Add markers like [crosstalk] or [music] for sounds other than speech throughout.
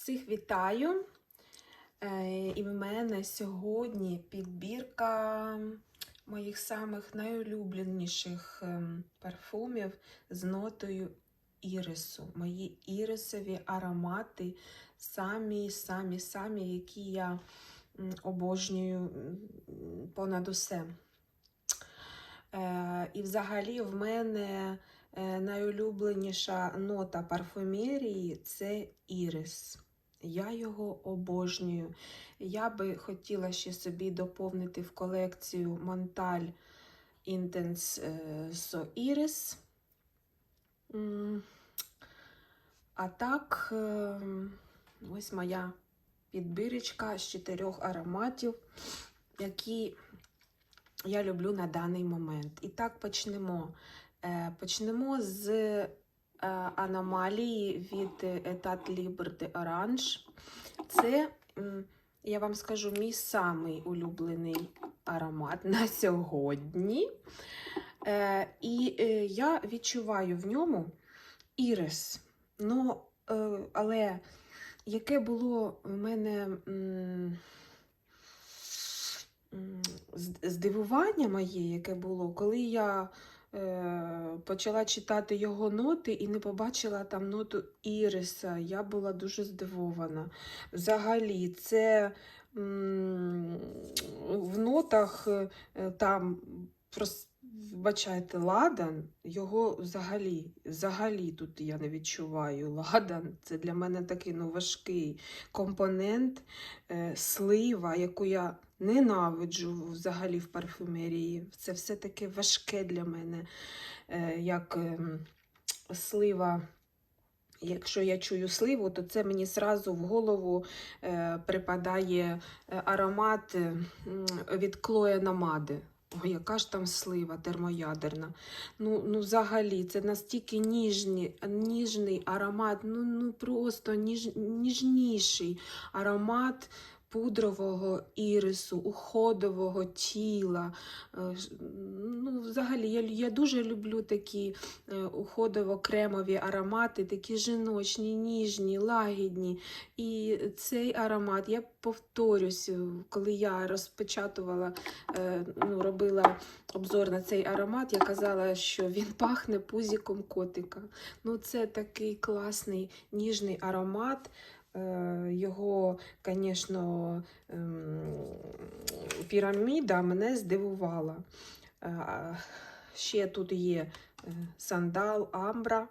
Всіх вітаю! Е, І в мене сьогодні підбірка моїх самих найулюбленіших ем, парфумів з нотою ірису. Мої ірисові аромати, самі, самі, самі, які я обожнюю понад усе. Е, І взагалі в мене е, найулюбленіша нота парфумерії це ірис. Я його обожнюю. Я би хотіла ще собі доповнити в колекцію Монталь Intense е, So Iris. А так, е, ось моя підбірочка з чотирьох ароматів, які я люблю на даний момент. І так почнемо. Е, Почнемо з е, аномалії від Etat Libre de Orange. Це, я вам скажу, мій самий улюблений аромат на сьогодні. Е, І е, я відчуваю в ньому ірис. Ну, е, але яке було в мене. здивування моє, яке було, коли я е, почала читати його ноти і не побачила там ноту Іриса. Я була дуже здивована. Взагалі, це в нотах е, там прос- Вбачайте, ладан, його взагалі, взагалі тут я не відчуваю. Ладан це для мене такий ну, важкий компонент, е, слива, яку я ненавиджу взагалі в парфюмерії. Це все таки важке для мене, е, як ем, слива. Якщо я чую сливу, то це мені зразу в голову е, припадає е, аромат е, від Клоя Намади. Ой, яка ж там слива термоядерна. Ну, ну взагалі, це настільки ніжні, ніжний аромат, ну, ну просто ніж, ніжніший аромат пудрового ірису, уходового тіла. Е, Ну, взагалі, я, я дуже люблю такі е, уходово-кремові аромати, такі жіночні, ніжні, лагідні. І цей аромат, я повторюсь, е, коли я розпечатувала, ну, робила обзор на цей аромат, я казала, що він пахне пузіком котика. Ну, це такий класний ніжний аромат. Е, Його, звісно, піраміда мене здивувала. Е, Ще тут є е, сандал, амбра,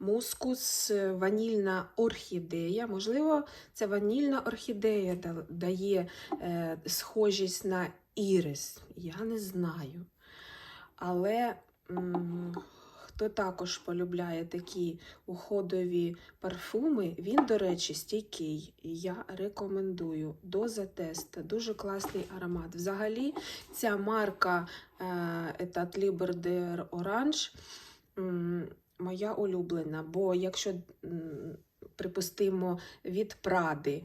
мускус, ванільна орхідея. Можливо, це ванільна орхідея дає схожість на ірис. Я не знаю. Але хто також полюбляє такі уходові парфуми, він, до речі, стійкий. Я рекомендую. Доза теста. Дуже класний аромат. Взагалі, ця марка Etat Libre de Orange моя улюблена. Бо якщо, припустимо, від Пради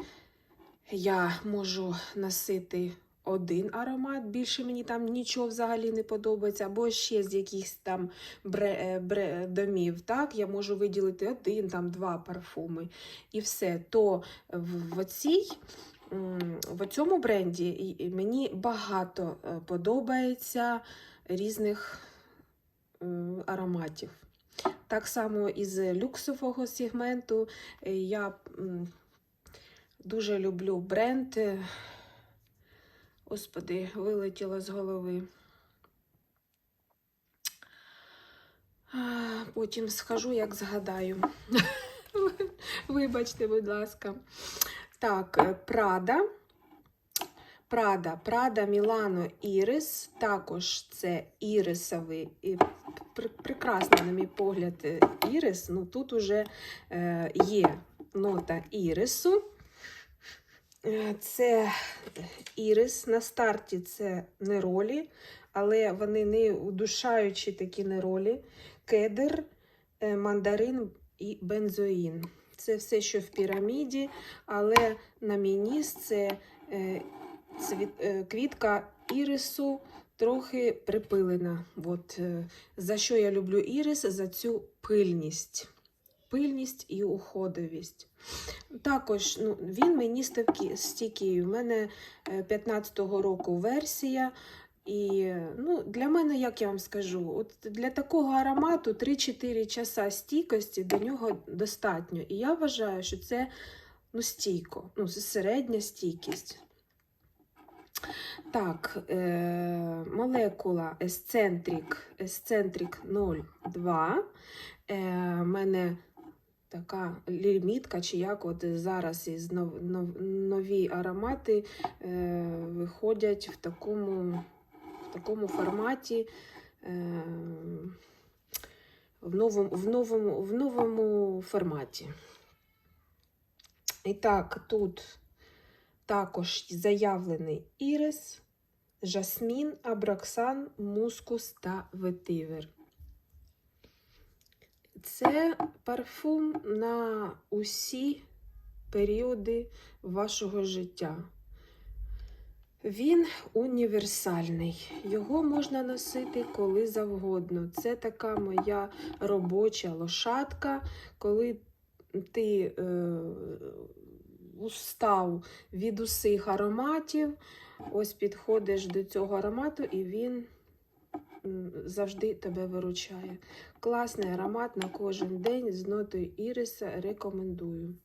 я можу носити один аромат, більше мені там нічого взагалі не подобається, або ще з якихось там бре, е, бре, домів, так, я можу виділити один, там два парфуми і все. То в, в цій в цьому бренді мені багато е, подобається різних е, ароматів. Так само із люксового сегменту е, я дуже люблю бренд. Господи, вилетіло з голови. Потім схожу, як згадаю. [laughs] Вибачте, будь ласка. Так, е, Прада. Прада, Прада Мілано Ірис. Також це ірисовий. І прекрасний, на мій погляд, е, ірис. Ну, тут уже е, є нота ірису. Е, Це ірис. На старті це неролі, але вони не удушаючі такі неролі. Кедр, е, мандарин і бензоїн. Це все, що в піраміді, але на мій ніс це е, квітка ірису трохи припилена. От, за що я люблю ірис? За цю пильність. Пильність і уходовість. Також ну, він мені стійкий. У мене е, 15-го року версія. І ну, для мене, як я вам скажу, от для такого аромату 3-4 часа стійкості до нього достатньо. І я вважаю, що це ну, стійко, ну, середня стійкість. Так, е, молекула Есцентрик, Есцентрик 02. Е, мене така лімітка, чи як от зараз із нов, нов, нові аромати е, виходять в такому, в такому форматі. Е, в новому, в, новому, в новому форматі. І так, тут також заявлений ірис, жасмін, абраксан, мускус та ветивер. Це парфум на усі періоди вашого життя. Він універсальний. Його можна носити коли завгодно. Це така моя робоча лошадка, коли ти е, устав від усіх ароматів, ось підходиш до цього аромату, і він завжди тебе виручає. Класний аромат на кожен день з нотою Іриса рекомендую.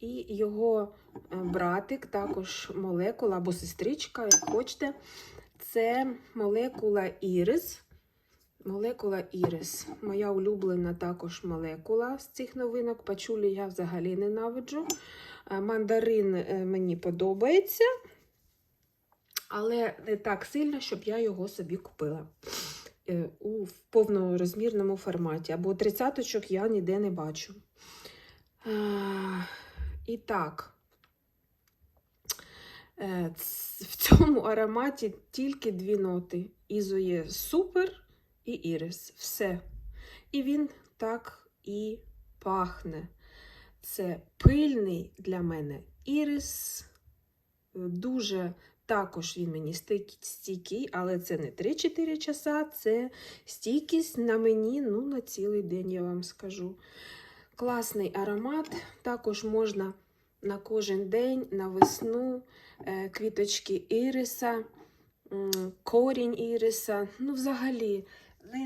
І його е, братик, також молекула або сестричка, як хочете. Це молекула Ірис. Молекула Ірис. Моя улюблена також молекула з цих новинок. Пачулі я взагалі ненавиджу. Е, Мандарин е, мені подобається, але не так сильно, щоб я його собі купила е, у повнорозмірному форматі. Або тридцяточок я ніде не бачу. Е, І так, е, в цьому ароматі тільки дві ноти. Ізо є супер і ірис. Все. І він так і пахне. Це пильний для мене ірис. Дуже також він мені стійкий, але це не 3-4 часа, це стійкість на мені ну, на цілий день, я вам скажу. Класний аромат. Також можна на кожен день, на весну, е, квіточки іриса, корінь іриса. Ну, взагалі,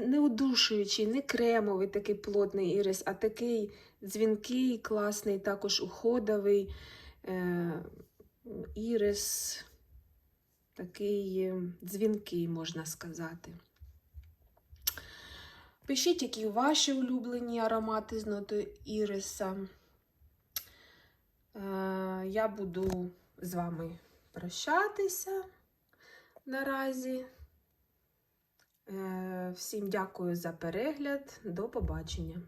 не, удушуючий, не кремовий такий плотний ірис, а такий дзвінкий, класний, також уходовий е, ірис, такий е, дзвінкий, можна сказати. Пишіть, які ваші улюблені аромати з нотою іриса. Е, Я буду з вами прощатися наразі. Е, Всім дякую за перегляд. До побачення.